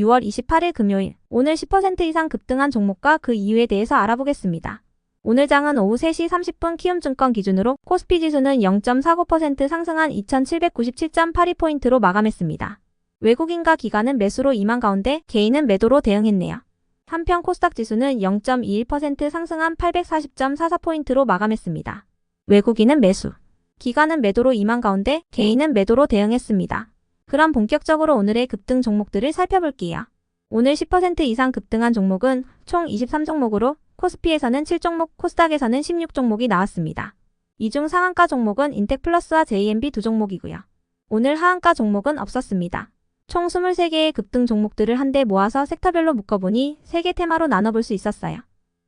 6월 28일 금요일 오늘 10% 이상 급등한 종목과 그 이유에 대해서 알아보겠습니다. 오늘 장은 오후 3시 30분 키움증권 기준으로 코스피 지수는 0.49% 상승한 2797.82포인트로 마감했습니다. 외국인과 기관은 매수로 임한 가운데 개인은 매도로 대응했네요. 한편 코스닥 지수는 0.21% 상승한 840.44포인트로 마감했습니다. 외국인은 매수, 기관은 매도로 임한 가운데 개인은 매도로 대응했습니다. 그럼 본격적으로 오늘의 급등 종목들을 살펴볼게요. 오늘 10% 이상 급등한 종목은 총 23종목으로 코스피에서는 7종목, 코스닥에서는 16종목이 나왔습니다. 이 중 상한가 종목은 인텍플러스와 JMB 두 종목이고요. 오늘 하한가 종목은 없었습니다. 총 23개의 급등 종목들을 한데 모아서 섹터별로 묶어보니 3개 테마로 나눠볼 수 있었어요.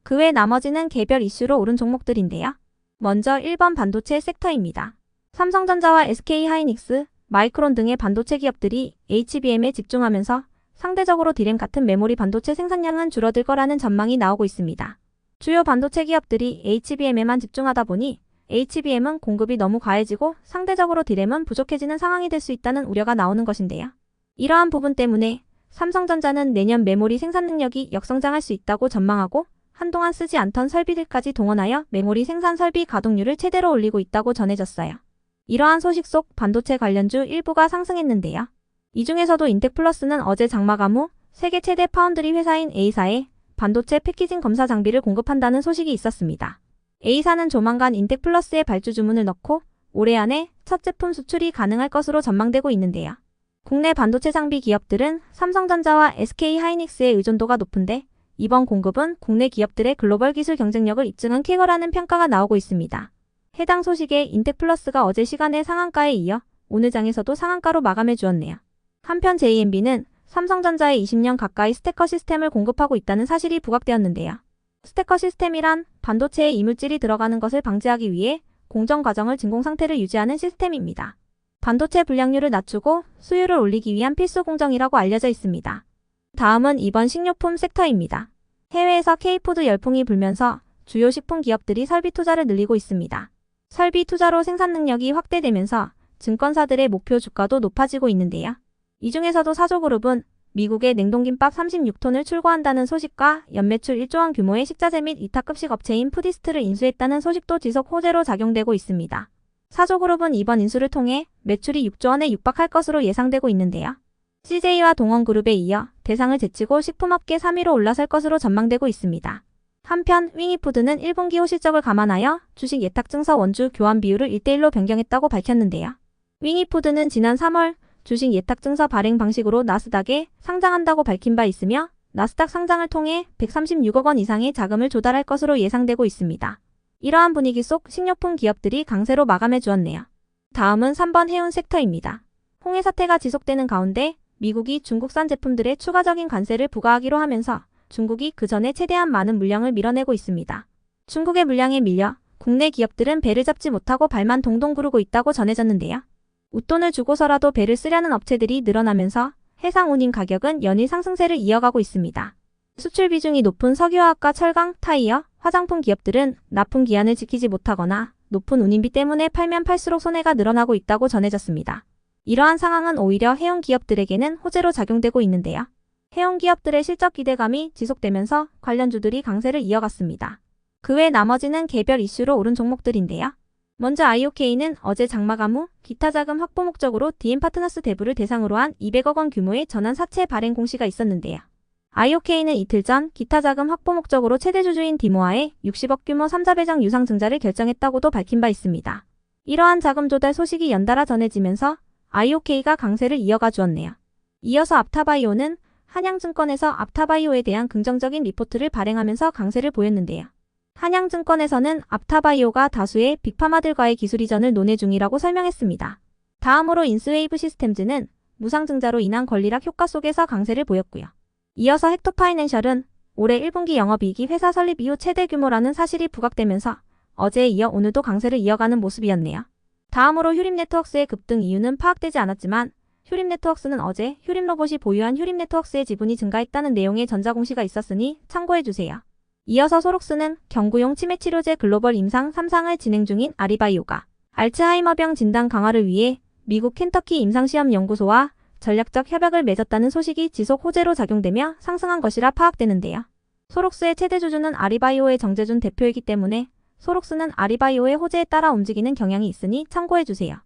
그 외 나머지는 개별 이슈로 오른 종목들인데요. 먼저 1번 반도체 섹터입니다. 삼성전자와 SK하이닉스, 마이크론 등의 반도체 기업들이 HBM에 집중하면서 상대적으로 디램 같은 메모리 반도체 생산량은 줄어들 거라는 전망이 나오고 있습니다. 주요 반도체 기업들이 HBM에만 집중하다 보니 HBM은 공급이 너무 과해지고 상대적으로 디램은 부족해지는 상황이 될 수 있다는 우려가 나오는 것인데요. 이러한 부분 때문에 삼성전자는 내년 메모리 생산 능력이 역성장할 수 있다고 전망하고 한동안 쓰지 않던 설비들까지 동원하여 메모리 생산 설비 가동률을 최대로 올리고 있다고 전해졌어요. 이러한 소식 속 반도체 관련주 일부가 상승했는데요. 이 중에서도 인텍플러스는 어제 장마감 후 세계 최대 파운드리 회사인 A사에 반도체 패키징 검사 장비를 공급한다는 소식이 있었습니다. A사는 조만간 인텍플러스에 발주 주문을 넣고 올해 안에 첫 제품 수출이 가능할 것으로 전망되고 있는데요. 국내 반도체 장비 기업들은 삼성전자와 SK하이닉스의 의존도가 높은데 이번 공급은 국내 기업들의 글로벌 기술 경쟁력을 입증한 쾌거라는 평가가 나오고 있습니다. 해당 소식에 인텍플러스가 어제 시간의 상한가에 이어 오늘 장에서도 상한가로 마감해 주었네요. 한편 JMB는 삼성전자에 20년 가까이 스테커 시스템을 공급하고 있다는 사실이 부각되었는데요. 스테커 시스템이란 반도체에 이물질이 들어가는 것을 방지하기 위해 공정 과정을 진공 상태를 유지하는 시스템입니다. 반도체 불량률을 낮추고 수율을 올리기 위한 필수 공정이라고 알려져 있습니다. 다음은 이번 식료품 섹터입니다. 해외에서 K푸드 열풍이 불면서 주요 식품 기업들이 설비 투자를 늘리고 있습니다. 설비 투자로 생산 능력이 확대되면서 증권사들의 목표 주가도 높아지고 있는데요. 이 중에서도 사조그룹은 미국의 냉동김밥 36톤을 출고한다는 소식과 연매출 1조 원 규모의 식자재 및 이타급식 업체인 푸디스트를 인수했다는 소식도 지속 호재로 작용되고 있습니다. 사조그룹은 이번 인수를 통해 매출이 6조 원에 육박할 것으로 예상되고 있는데요. CJ와 동원그룹에 이어 대상을 제치고 식품업계 3위로 올라설 것으로 전망되고 있습니다. 한편 윙이푸드는 1분기 호 실적을 감안하여 주식 예탁 증서 원주 교환 비율을 1대1로 변경했다고 밝혔는데요. 윙이푸드는 지난 3월 주식 예탁 증서 발행 방식으로 나스닥에 상장한다고 밝힌 바 있으며 나스닥 상장을 통해 136억 원 이상의 자금을 조달할 것으로 예상되고 있습니다. 이러한 분위기 속 식료품 기업들이 강세로 마감해 주었네요. 다음은 3번 해운 섹터입니다. 홍해 사태가 지속되는 가운데 미국이 중국산 제품들의 추가적인 관세를 부과하기로 하면서 중국이 그 전에 최대한 많은 물량을 밀어내고 있습니다. 중국의 물량에 밀려 국내 기업들은 배를 잡지 못하고 발만 동동 구르고 있다고 전해졌는데요. 웃돈을 주고서라도 배를 쓰려는 업체들이 늘어나면서 해상 운임 가격은 연일 상승세를 이어가고 있습니다. 수출 비중이 높은 석유화학과 철강, 타이어, 화장품 기업들은 납품 기한을 지키지 못하거나 높은 운임비 때문에 팔면 팔수록 손해가 늘어나고 있다고 전해졌습니다. 이러한 상황은 오히려 해운 기업들에게는 호재로 작용되고 있는데요. 해운 기업들의 실적 기대감이 지속되면서 관련주들이 강세를 이어갔습니다. 그 외 나머지는 개별 이슈로 오른 종목들인데요. 먼저 IOK는 어제 장마감 후 기타 자금 확보 목적으로 DM 파트너스 대부를 대상으로 한 200억 원 규모의 전환 사채 발행 공시가 있었는데요. IOK는 이틀 전 기타 자금 확보 목적으로 최대 주주인 디모아에 60억 규모 3자 배정 유상 증자를 결정했다고도 밝힌 바 있습니다. 이러한 자금 조달 소식이 연달아 전해지면서 IOK가 강세를 이어가 주었네요. 이어서 앞타바이오는 한양증권에서 앞타바이오에 대한 긍정적인 리포트를 발행하면서 강세를 보였는데요. 한양증권에서는 앞타바이오가 다수의 빅파마들과의 기술 이전을 논의 중이라고 설명했습니다. 다음으로 인스웨이브 시스템즈는 무상증자로 인한 권리락 효과 속에서 강세를 보였고요. 이어서 헥토파이낸셜은 올해 1분기 영업이익이 회사 설립 이후 최대 규모라는 사실이 부각되면서 어제에 이어 오늘도 강세를 이어가는 모습이었네요. 다음으로 휴림 네트웍스의 급등 이유는 파악되지 않았지만 휴림 네트웍스는 어제 휴림 로봇이 보유한 휴림 네트웍스의 지분이 증가했다는 내용의 전자공시가 있었으니 참고해주세요. 이어서 소록스는 경구용 치매치료제 글로벌 임상 3상을 진행 중인 아리바이오가 알츠하이머병 진단 강화를 위해 미국 켄터키 임상시험연구소와 전략적 협약을 맺었다는 소식이 지속 호재로 작용되며 상승한 것이라 파악되는데요. 소록스의 최대 주주는 아리바이오의 정재준 대표이기 때문에 소록스는 아리바이오의 호재에 따라 움직이는 경향이 있으니 참고해주세요.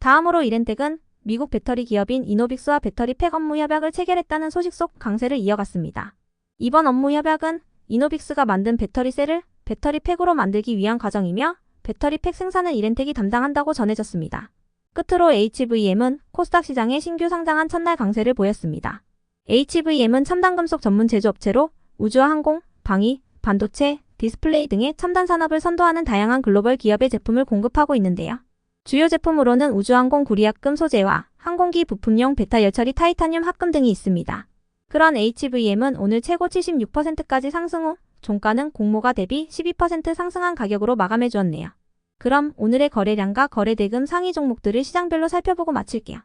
다음으로 이렌텍은 미국 배터리 기업인 이노빅스와 배터리 팩 업무 협약을 체결했다는 소식 속 강세를 이어갔습니다. 이번 업무 협약은 이노빅스가 만든 배터리 셀을 배터리 팩으로 만들기 위한 과정이며 배터리 팩 생산은 이렌텍이 담당한다고 전해졌습니다. 끝으로 HVM은 코스닥 시장에 신규 상장한 첫날 강세를 보였습니다. HVM은 첨단 금속 전문 제조업체로 우주와 항공, 방위, 반도체, 디스플레이 등의 첨단 산업을 선도하는 다양한 글로벌 기업의 제품을 공급하고 있는데요. 주요 제품으로는 우주항공 구리합금 소재와 항공기 부품용 베타 열처리 타이타늄 합금 등이 있습니다. 그런 HVM은 오늘 최고 76%까지 상승 후 종가는 공모가 대비 12% 상승한 가격으로 마감해 주었네요. 그럼 오늘의 거래량과 거래 대금 상위 종목들을 시장별로 살펴보고 마칠게요.